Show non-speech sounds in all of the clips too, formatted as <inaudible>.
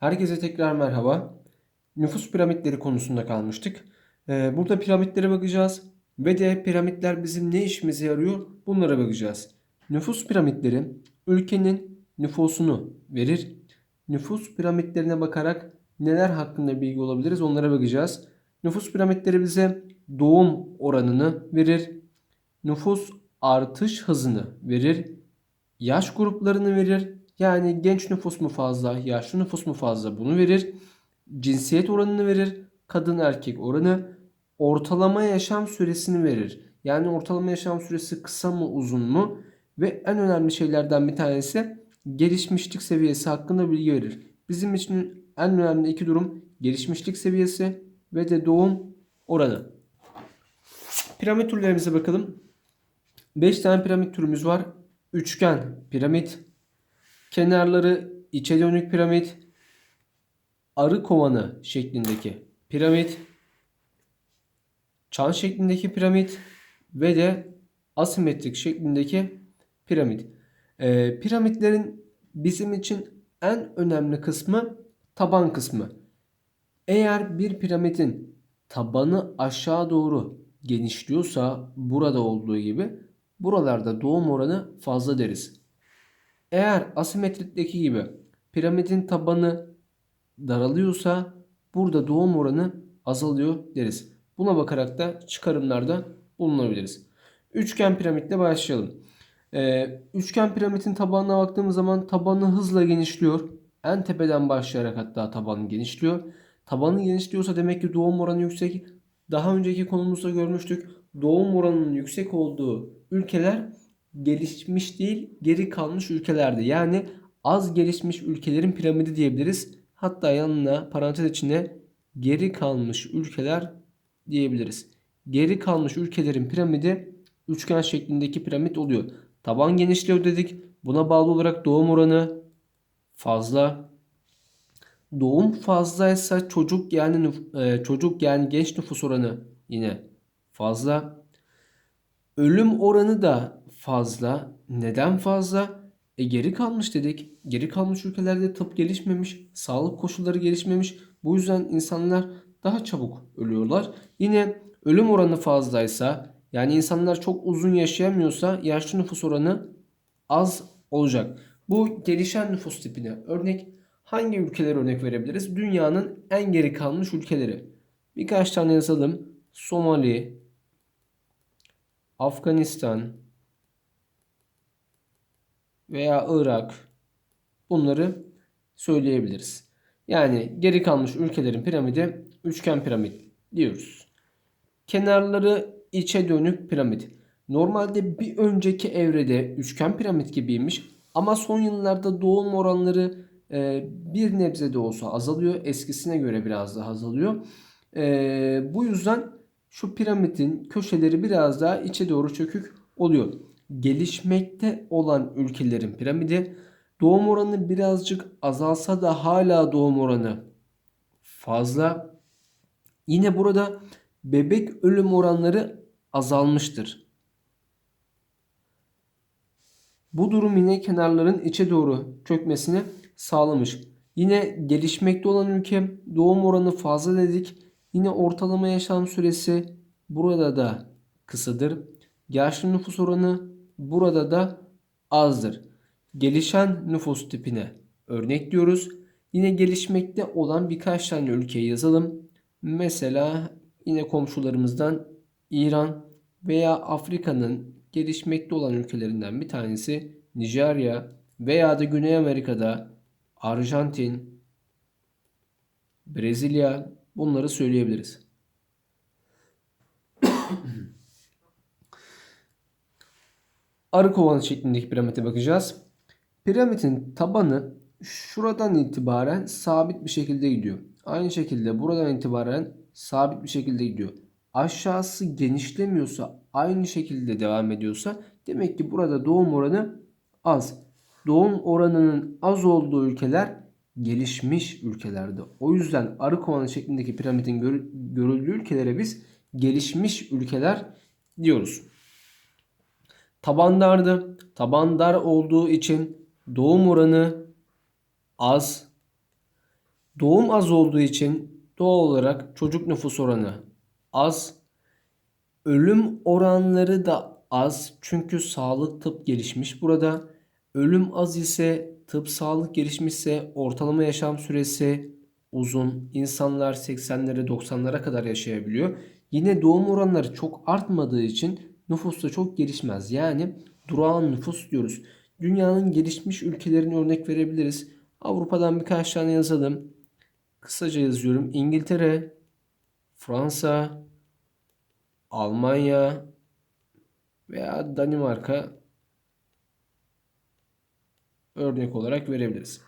Herkese tekrar merhaba. Nüfus piramitleri konusunda kalmıştık. Ee, burada piramitlere bakacağız ve de piramitler bizim ne işimize yarıyor bunlara bakacağız. Nüfus piramitleri ülkenin nüfusunu verir. Nüfus piramitlerine bakarak neler hakkında bilgi olabiliriz onlara bakacağız. Nüfus piramitleri bize doğum oranını verir. Nüfus artış hızını verir. Yaş gruplarını verir. Yani genç nüfus mu fazla, yaşlı nüfus mu fazla bunu verir. Cinsiyet oranını verir. Kadın erkek oranı. Ortalama yaşam süresini verir. Yani ortalama yaşam süresi kısa mı uzun mu? Ve en önemli şeylerden bir tanesi gelişmişlik seviyesi hakkında bilgi verir. Bizim için en önemli iki durum gelişmişlik seviyesi ve de doğum oranı. Piramit türlerimize bakalım. 5 tane piramit türümüz var. Üçgen piramit, kenarları içe dönük piramit, arı kovanı şeklindeki piramit, çan şeklindeki piramit ve de asimetrik şeklindeki piramit. Ee, piramitlerin bizim için en önemli kısmı taban kısmı. Eğer bir piramidin tabanı aşağı doğru genişliyorsa burada olduğu gibi buralarda doğum oranı fazla deriz. Eğer asimetrikteki gibi piramidin tabanı daralıyorsa burada doğum oranı azalıyor deriz. Buna bakarak da çıkarımlarda bulunabiliriz. Üçgen piramitle başlayalım. Ee, üçgen piramidin tabanına baktığımız zaman tabanı hızla genişliyor. En tepeden başlayarak hatta tabanı genişliyor. Tabanı genişliyorsa demek ki doğum oranı yüksek. Daha önceki konumuzda görmüştük. Doğum oranının yüksek olduğu ülkeler gelişmiş değil geri kalmış ülkelerde. Yani az gelişmiş ülkelerin piramidi diyebiliriz. Hatta yanına parantez içine geri kalmış ülkeler diyebiliriz. Geri kalmış ülkelerin piramidi üçgen şeklindeki piramit oluyor. Taban genişliyor dedik. Buna bağlı olarak doğum oranı fazla. Doğum fazlaysa çocuk yani e, çocuk yani genç nüfus oranı yine fazla. Ölüm oranı da fazla. Neden fazla? E geri kalmış dedik. Geri kalmış ülkelerde tıp gelişmemiş, sağlık koşulları gelişmemiş. Bu yüzden insanlar daha çabuk ölüyorlar. Yine ölüm oranı fazlaysa yani insanlar çok uzun yaşayamıyorsa yaşlı nüfus oranı az olacak. Bu gelişen nüfus tipine örnek hangi ülkeler örnek verebiliriz? Dünyanın en geri kalmış ülkeleri. Birkaç tane yazalım. Somali, Afganistan veya Irak bunları söyleyebiliriz. Yani geri kalmış ülkelerin piramidi üçgen piramit diyoruz. Kenarları içe dönük piramit. Normalde bir önceki evrede üçgen piramit gibiymiş ama son yıllarda doğum oranları e, bir nebze de olsa azalıyor. Eskisine göre biraz daha azalıyor. E, bu yüzden şu piramidin köşeleri biraz daha içe doğru çökük oluyor. Gelişmekte olan ülkelerin piramidi doğum oranı birazcık azalsa da hala doğum oranı fazla. Yine burada bebek ölüm oranları azalmıştır. Bu durum yine kenarların içe doğru çökmesini sağlamış. Yine gelişmekte olan ülke doğum oranı fazla dedik. Yine ortalama yaşam süresi burada da kısadır. Yaşlı nüfus oranı burada da azdır. Gelişen nüfus tipine örnek diyoruz. Yine gelişmekte olan birkaç tane ülkeyi yazalım. Mesela yine komşularımızdan İran veya Afrika'nın gelişmekte olan ülkelerinden bir tanesi Nijerya veya da Güney Amerika'da Arjantin, Brezilya bunları söyleyebiliriz. Arı kovanı şeklindeki piramide bakacağız. Piramidin tabanı şuradan itibaren sabit bir şekilde gidiyor. Aynı şekilde buradan itibaren sabit bir şekilde gidiyor. Aşağısı genişlemiyorsa aynı şekilde devam ediyorsa demek ki burada doğum oranı az. Doğum oranının az olduğu ülkeler gelişmiş ülkelerde. O yüzden arı kovanı şeklindeki piramidin görüldüğü ülkelere biz gelişmiş ülkeler diyoruz. Taban dardı. Taban dar olduğu için doğum oranı az. Doğum az olduğu için doğal olarak çocuk nüfus oranı az. Ölüm oranları da az çünkü sağlık tıp gelişmiş burada. Ölüm az ise tıp sağlık gelişmişse ortalama yaşam süresi uzun. İnsanlar 80'lere 90'lara kadar yaşayabiliyor. Yine doğum oranları çok artmadığı için nüfus da çok gelişmez. Yani durağan nüfus diyoruz. Dünyanın gelişmiş ülkelerine örnek verebiliriz. Avrupa'dan birkaç tane yazalım. Kısaca yazıyorum. İngiltere, Fransa, Almanya veya Danimarka örnek olarak verebiliriz.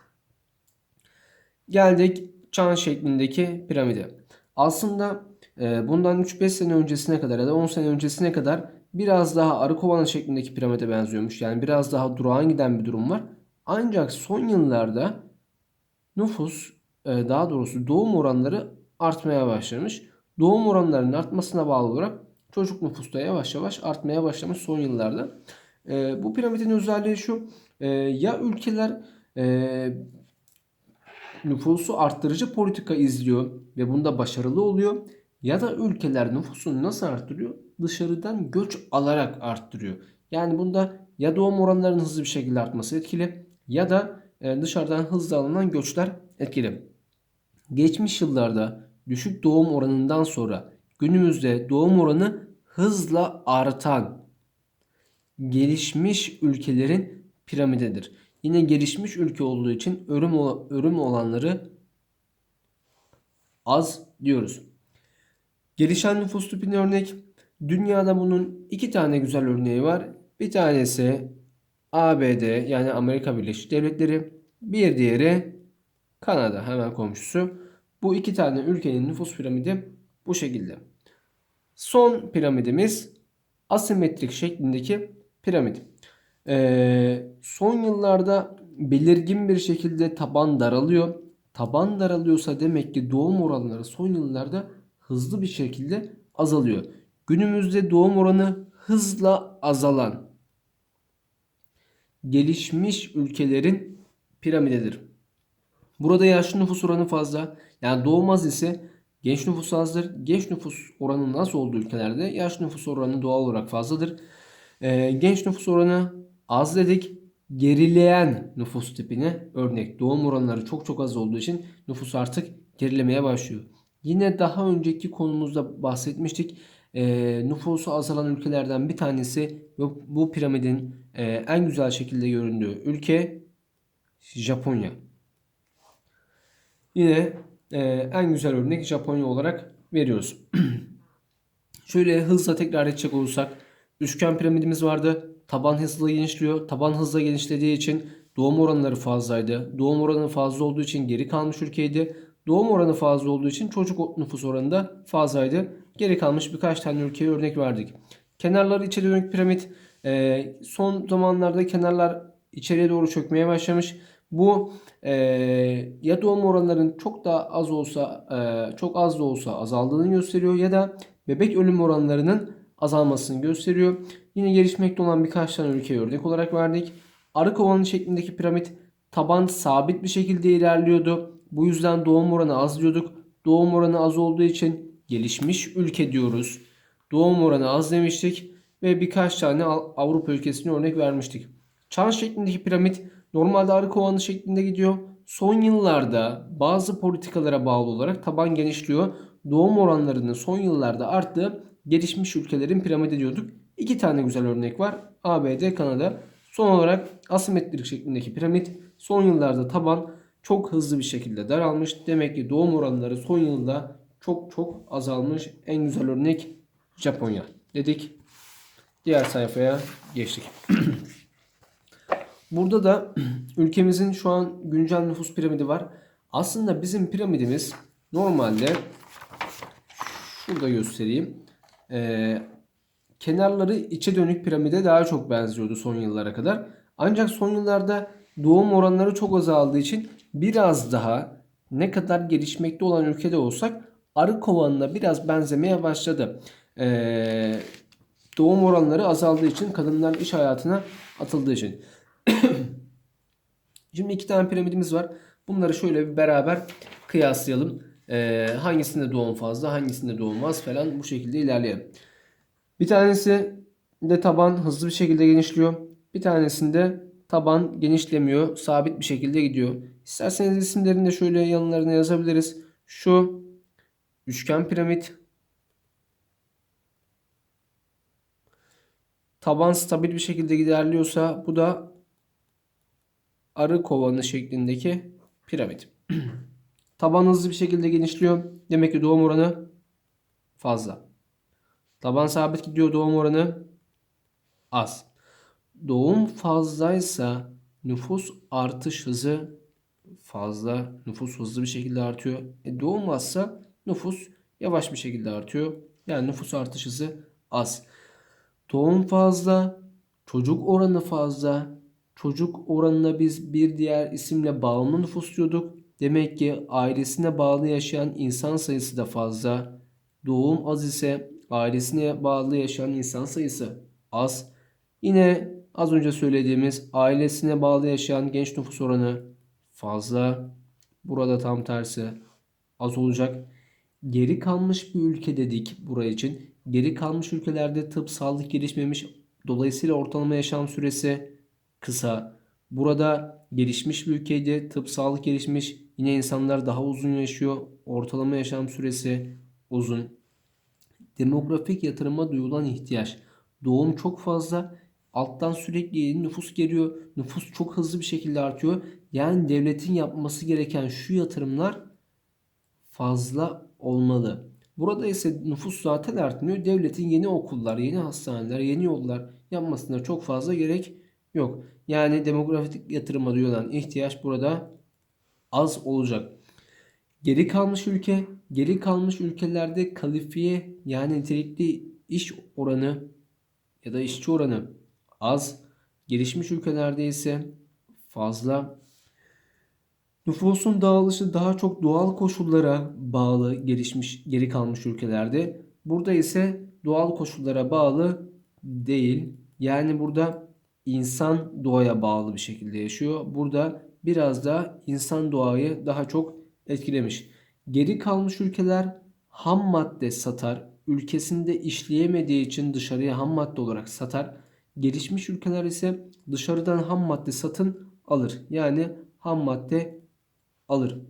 Geldik çan şeklindeki piramide. Aslında e, bundan 3-5 sene öncesine kadar ya da 10 sene öncesine kadar biraz daha arı kovanı şeklindeki piramide benziyormuş. Yani biraz daha durağan giden bir durum var. Ancak son yıllarda nüfus e, daha doğrusu doğum oranları artmaya başlamış. Doğum oranlarının artmasına bağlı olarak çocuk nüfus da yavaş yavaş artmaya başlamış son yıllarda. E, bu piramidin özelliği şu. e, ya ülkeler nüfusu arttırıcı politika izliyor ve bunda başarılı oluyor. Ya da ülkeler nüfusunu nasıl arttırıyor? Dışarıdan göç alarak arttırıyor. Yani bunda ya doğum oranlarının hızlı bir şekilde artması etkili ya da e, dışarıdan hızlı alınan göçler etkili. Geçmiş yıllarda düşük doğum oranından sonra günümüzde doğum oranı hızla artan gelişmiş ülkelerin piramididir. Yine gelişmiş ülke olduğu için ölüm, ölüm olanları az diyoruz. Gelişen nüfus tipine örnek. Dünyada bunun iki tane güzel örneği var. Bir tanesi ABD yani Amerika Birleşik Devletleri. Bir diğeri Kanada hemen komşusu. Bu iki tane ülkenin nüfus piramidi bu şekilde. Son piramidimiz asimetrik şeklindeki piramit. Ee, son yıllarda belirgin bir şekilde taban daralıyor. Taban daralıyorsa demek ki doğum oranları son yıllarda hızlı bir şekilde azalıyor. Günümüzde doğum oranı hızla azalan gelişmiş ülkelerin piramididir. Burada yaşlı nüfus oranı fazla. Yani doğum az ise genç nüfus azdır. Genç nüfus oranının az olduğu ülkelerde yaş nüfus oranı doğal olarak fazladır. Ee, genç nüfus oranı az dedik. Gerileyen nüfus tipine örnek doğum oranları çok çok az olduğu için nüfus artık gerilemeye başlıyor. Yine daha önceki konumuzda bahsetmiştik. E, nüfusu azalan ülkelerden bir tanesi ve bu piramidin e, en güzel şekilde göründüğü ülke Japonya. Yine e, en güzel örnek Japonya olarak veriyoruz. <clears throat> Şöyle hızla tekrar edecek olursak üçgen piramidimiz vardı. Taban hızlı genişliyor. Taban hızla genişlediği için doğum oranları fazlaydı. Doğum oranı fazla olduğu için geri kalmış ülkeydi. Doğum oranı fazla olduğu için çocuk nüfus oranı da fazlaydı. Geri kalmış birkaç tane ülkeye örnek verdik. Kenarları içe dönük piramit. E, son zamanlarda kenarlar içeriye doğru çökmeye başlamış. Bu e, ya doğum oranlarının çok daha az olsa, e, çok az da olsa azaldığını gösteriyor ya da bebek ölüm oranlarının azalmasını gösteriyor. Yine gelişmekte olan birkaç tane ülkeye örnek olarak verdik. Arı kovanı şeklindeki piramit taban sabit bir şekilde ilerliyordu. Bu yüzden doğum oranı az diyorduk. Doğum oranı az olduğu için gelişmiş ülke diyoruz. Doğum oranı az demiştik ve birkaç tane Avrupa ülkesine örnek vermiştik. Çan şeklindeki piramit normalde arı kovanı şeklinde gidiyor. Son yıllarda bazı politikalara bağlı olarak taban genişliyor. Doğum oranlarının son yıllarda arttığı gelişmiş ülkelerin piramidi diyorduk. İki tane güzel örnek var. ABD, Kanada. Son olarak asimetrik şeklindeki piramit son yıllarda taban çok hızlı bir şekilde daralmış. Demek ki doğum oranları son yılda çok çok azalmış. En güzel örnek Japonya dedik. Diğer sayfaya geçtik. <clears throat> Burada da ülkemizin şu an güncel nüfus piramidi var. Aslında bizim piramidimiz normalde şurada göstereyim. Ee, kenarları içe dönük piramide daha çok benziyordu son yıllara kadar. Ancak son yıllarda doğum oranları çok azaldığı için biraz daha ne kadar gelişmekte olan ülkede olsak arı kovanına biraz benzemeye başladı. Ee, doğum oranları azaldığı için kadınlar iş hayatına atıldığı için. <clears throat> Şimdi iki tane piramidimiz var. Bunları şöyle bir beraber kıyaslayalım. Ee, hangisinde doğum fazla, hangisinde doğum az falan bu şekilde ilerleyelim. Bir tanesi de taban hızlı bir şekilde genişliyor. Bir tanesinde taban genişlemiyor. Sabit bir şekilde gidiyor. İsterseniz isimlerini de şöyle yanlarına yazabiliriz. Şu üçgen piramit. Taban stabil bir şekilde ilerliyorsa bu da arı kovanı şeklindeki piramit. <clears throat> Taban hızlı bir şekilde genişliyor. Demek ki doğum oranı fazla. Taban sabit gidiyor doğum oranı az. Doğum fazlaysa nüfus artış hızı fazla. Nüfus hızlı bir şekilde artıyor. E doğum azsa nüfus yavaş bir şekilde artıyor. Yani nüfus artış hızı az. Doğum fazla, çocuk oranı fazla. Çocuk oranına biz bir diğer isimle bağımlı nüfus diyorduk. Demek ki ailesine bağlı yaşayan insan sayısı da fazla. Doğum az ise ailesine bağlı yaşayan insan sayısı az. Yine az önce söylediğimiz ailesine bağlı yaşayan genç nüfus oranı fazla. Burada tam tersi az olacak. Geri kalmış bir ülke dedik buraya için. Geri kalmış ülkelerde tıp sağlık gelişmemiş. Dolayısıyla ortalama yaşam süresi kısa. Burada gelişmiş bir ülkeydi. Tıp sağlık gelişmiş. Yine insanlar daha uzun yaşıyor. Ortalama yaşam süresi uzun. Demografik yatırıma duyulan ihtiyaç. Doğum çok fazla. Alttan sürekli yeni nüfus geliyor. Nüfus çok hızlı bir şekilde artıyor. Yani devletin yapması gereken şu yatırımlar fazla olmalı. Burada ise nüfus zaten artmıyor. Devletin yeni okullar, yeni hastaneler, yeni yollar yapmasına çok fazla gerek yok. Yani demografik yatırıma duyulan ihtiyaç burada az olacak. Geri kalmış ülke, geri kalmış ülkelerde kalifiye yani nitelikli iş oranı ya da işçi oranı az. Gelişmiş ülkelerde ise fazla. Nüfusun dağılışı daha çok doğal koşullara bağlı gelişmiş geri kalmış ülkelerde. Burada ise doğal koşullara bağlı değil. Yani burada insan doğaya bağlı bir şekilde yaşıyor. Burada biraz da insan doğayı daha çok etkilemiş. Geri kalmış ülkeler ham madde satar. Ülkesinde işleyemediği için dışarıya ham madde olarak satar. Gelişmiş ülkeler ise dışarıdan ham madde satın alır. Yani ham madde alır.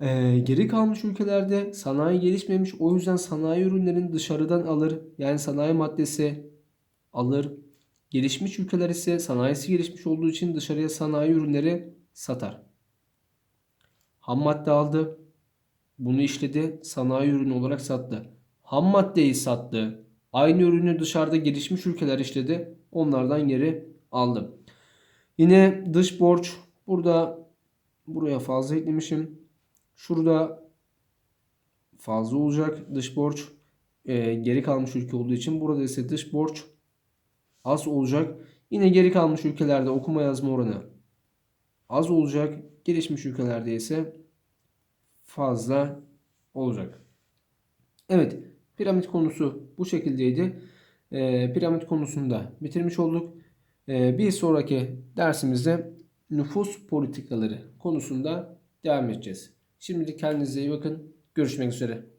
Ee, geri kalmış ülkelerde sanayi gelişmemiş. O yüzden sanayi ürünlerini dışarıdan alır. Yani sanayi maddesi alır. Gelişmiş ülkeler ise sanayisi gelişmiş olduğu için dışarıya sanayi ürünleri satar. Ham madde aldı. Bunu işledi. Sanayi ürünü olarak sattı. Ham maddeyi sattı. Aynı ürünü dışarıda gelişmiş ülkeler işledi. Onlardan geri aldı. Yine dış borç. Burada buraya fazla eklemişim. Şurada fazla olacak dış borç. Ee, geri kalmış ülke olduğu için. Burada ise dış borç az olacak. Yine geri kalmış ülkelerde okuma yazma oranı az olacak. Gelişmiş ülkelerde ise fazla olacak. Evet, piramit konusu bu şekildeydi. Ee, piramit konusunda bitirmiş olduk. Ee, bir sonraki dersimizde nüfus politikaları konusunda devam edeceğiz. Şimdilik kendinize iyi bakın. Görüşmek üzere.